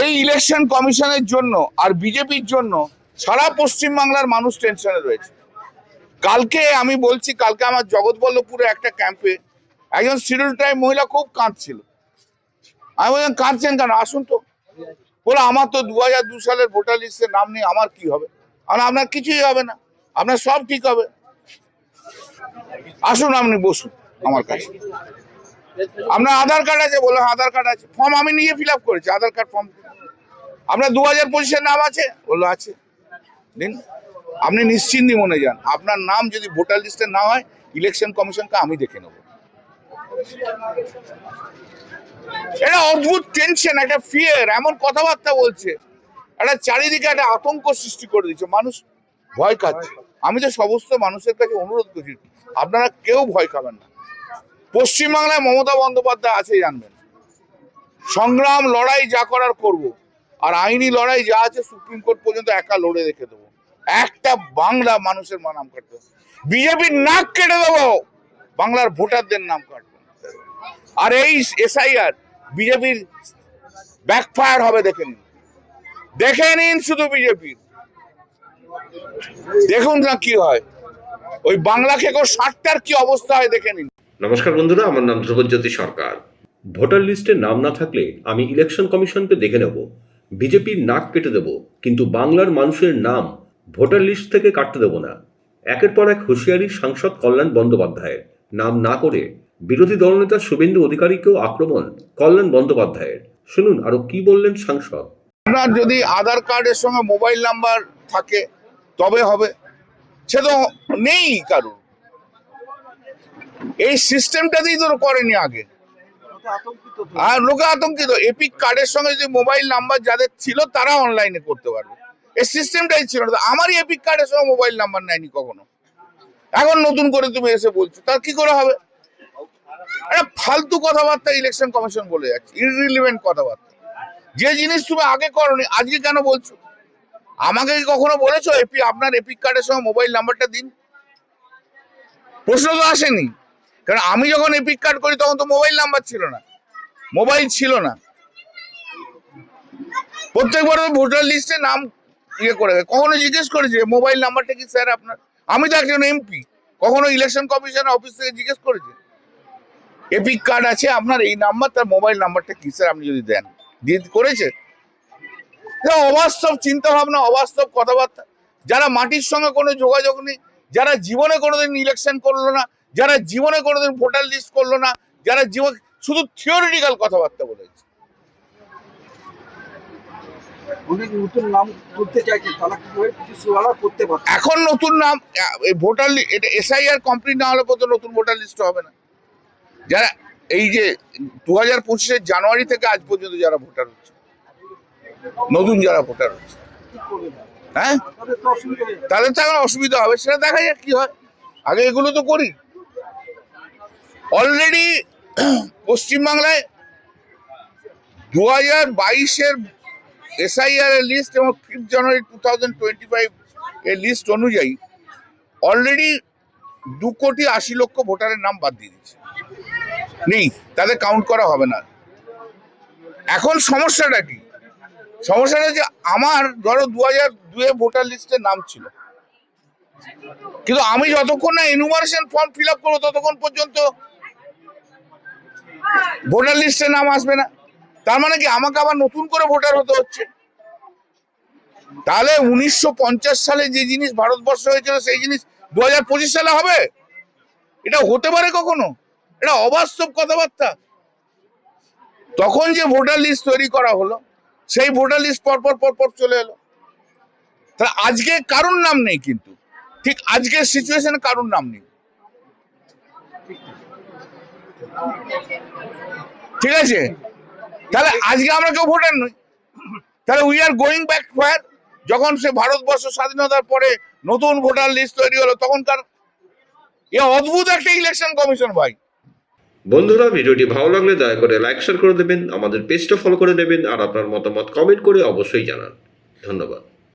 এই ইলেকশন কমিশনের জন্য আর বিজেপির জন্য সারা পশ্চিমবাংলার মানুষ টেনশনে রয়েছে। কালকে আমি বলছি, কালকে আমার জগৎবল্লভপুরে একটা ক্যাম্পে একজন শিডিউল ট্রাইব মহিলা খুব কাঁদছিল। আমি বললাম, কাঁদছেন কেন? আসুন তো। বলে, আমার তো দু হাজার দু সালের ভোটার লিস্টে নাম নেই, আমার কি হবে? আর আপনার কিছুই হবে না, আপনার সব ঠিক হবে। আসুন, আপনি বসুন আমার কাছে। আপনার আধার কার্ড আছে বলে, আধার কার্ড আছে। ফর্ম আমি নিয়ে ফিল করেছি, আধার কার্ড ফর্ম আপনার দু হাজার পঁচিশের নাম আছে? বলল আছে। দিন। আপনি নিশ্চিন্তি মনে যান। আপনার নাম যদি ভোটার লিস্টে না হয় ইলেকশন কমিশনকে আমি দেখে নেব। এটা অদ্ভুত টেনশন একটা ফিয়ার এমন কথাবার্তা বলছে। একটা চারিদিকে একটা আতঙ্ক সৃষ্টি করে দিচ্ছে। মানুষ ভয় খাচ্ছে। আমি তো সমস্ত মানুষের কাছে অনুরোধ করছি, আপনারা কেউ ভয় খাবেন না। পশ্চিমবাংলায় মমতা বন্দ্যোপাধ্যায় আছে জানবেন। সংগ্রাম, লড়াই যা করার করব। আর আইনি লড়াই যা আছে সুপ্রিম কোর্ট পর্যন্ত একা লড়ে রেখে দেবো। একটা বাংলা মানুষের নাম কাটবে বিজেপির নাক কেটে দেবো। বাংলার ভোটারদের নাম কাটবে। আর এই এসআইআর বিজেপির ব্যাকফায়ার হবে দেখে নিন। দেখে নিন শুধু বিজেপির। দেখুন না কি হয়। ওই বাংলা খেকো ষাটটার কি অবস্থা হয় দেখে নিন। নমস্কার বন্ধুরা, আমার নাম ধ্রুবজ্যোতি সরকার। ভোটার লিস্টে নাম না থাকলে আমি ইলেকশন কমিশনকে দেখে নেব। বিজেপির নাক কেটে দেব, কিন্তু বাংলার মানুষের নাম ভোটার লিস্ট থেকে কাটতে দেব না। একের পর এক হুঁশিয়ারি সাংসদ কল্যাণ বন্দ্যোপাধ্যায়ের। নাম না করে বিরোধী দলনেতা শুভেন্দু অধিকারীকেও আক্রমণ কল্যাণ বন্দ্যোপাধ্যায়ের। শুনুন, আরও কি বললেন সাংসদ? আপনার যদি আধার কার্ডের সঙ্গে মোবাইল নাম্বার থাকে, তবে হবে। সে তো নেই কারুর। এই সিস্টেমটাতেই তো করেনি আগে। আর লোকে আতঙ্কিত। এপিক কার্ডের সঙ্গে যদি মোবাইল নাম্বার যাদের ছিল, তারা অনলাইনে করতে পারবে। এই সিস্টেমটাই ছিল না। আমারই এপিক কার্ডের সঙ্গে মোবাইল নাম্বার নেয়নি কখনো। এখন নতুন করে তুমি এসে বলছো, তার কি করে হবে? একটা ফালতু কথাবার্তা ইলেকশন কমিশন বলে যাচ্ছে ইররিলিভেন্ট কথাবার্তা। যে জিনিস তুমি আগে করনি, আজকে কেন বলছো? আমাকে কি কখনো বলেছ এপি আপনার এপিক কার্ডের সঙ্গে মোবাইল নাম্বারটা দিন? প্রশ্ন তো আসেনি। কারণ আমি যখন এপিক কার্ড করি, তখন তো মোবাইল নাম্বার ছিল না। মোবাইল ছিল না। প্রত্যেকবার ভোটার লিস্টে নাম ইয়ে করে কখনো জিজ্ঞেস করেছে মোবাইল নাম্বারটা কি স্যার আপনার? আমি তো একজন এমপি। কখনো ইলেকশন কমিশন অফিস থেকে জিজ্ঞেস করেছে এপিক কার্ড আছে আপনার? এই নাম্বার, তার মোবাইল নাম্বারটা কি স্যার? আপনি যদি দেন, দিয়ে করেছে। অবাস্তব চিন্তা ভাবনা অবাস্তব কথাবার্তা। যারা মাটির সঙ্গে কোনো যোগাযোগ নেই, যারা জীবনে কোনোদিন ইলেকশন করল না যারা জীবনে কোনোদিন ভোটার লিস্ট করল না যারা জীবন শুধু থিওরিটিক্যাল কথাবার্তা বলেছে। এখন নতুন নাম এই ভোটার এটা এসআইআর কমপ্লিট না হলে পর্যন্ত নতুন ভোটার লিস্ট হবে না। যারা এই যে দু হাজার পঁচিশের জানুয়ারি থেকে আজ পর্যন্ত যারা ভোটার হচ্ছে নতুন যারা ভোটার হচ্ছে? হ্যাঁ? হয়ে তাদের তো এখন অসুবিধা হবে সেটা দেখা যাক কি হয়। আগে এগুলো তো করি। অলরেডি পশ্চিমবাংলায় দু হাজার বাইশের এসআইআর এর লিস্ট এবং fifth January two thousand twenty five এর লিস্ট অনুযায়ী অলরেডি দু কোটি আশি লক্ষ ভোটারের নাম বাদ দিয়ে দিচ্ছে নেই, তাদের কাউন্ট করা হবে না। এখন সমস্যাটা কি? সমস্যাটা যে আমার ধরো দু হাজার দুয়ে ভোটার লিস্টে নাম ছিল। কিন্তু আমি যতক্ষণ না এনুমারেশন ফর্ম ফিল আপ করব ততক্ষণ পর্যন্ত ভোটার লিস্টে নাম আসবে না। তার মানে কি? আমাকে আবার নতুন করে ভোটার হতে হচ্ছে। তাহলে উনিশশো পঞ্চাশ সালে যে জিনিস ভারতবর্ষ হয়েছিল, সেই জিনিস দু হাজার পঁচিশ সালে হবে? এটা হতে পারে কখনো? এটা অবাস্তব কথাবার্তা। তখন যে ভোটার লিস্ট তৈরি করা হলো, সেই ভোটার লিস্ট পরপর পরপর চলে এলো। তাহলে আজকে কারোর নাম নেই কিন্তু? ঠিক আজকের সিচুয়েশনে কারোর নাম নেই? ঠিক আছে? তাহলে আজকে আমরা কেউ ভোটার নই। তাহলে we are going back fire যখন সে ভারতবর্ষ স্বাধীনতার পরে নতুন ভোটার লিস্ট তৈরি হলো তখনকার এ অদ্ভুত একটা ইলেকশন কমিশন ভাই। বন্ধুরা, ভিডিওটি ভালো লাগলে দয়া করে লাইক শেয়ার করে দেবেন, আমাদের পেজটা ফলো করে দেবেন আর আপনার মতামত কমেন্ট করে অবশ্যই জানান। ধন্যবাদ।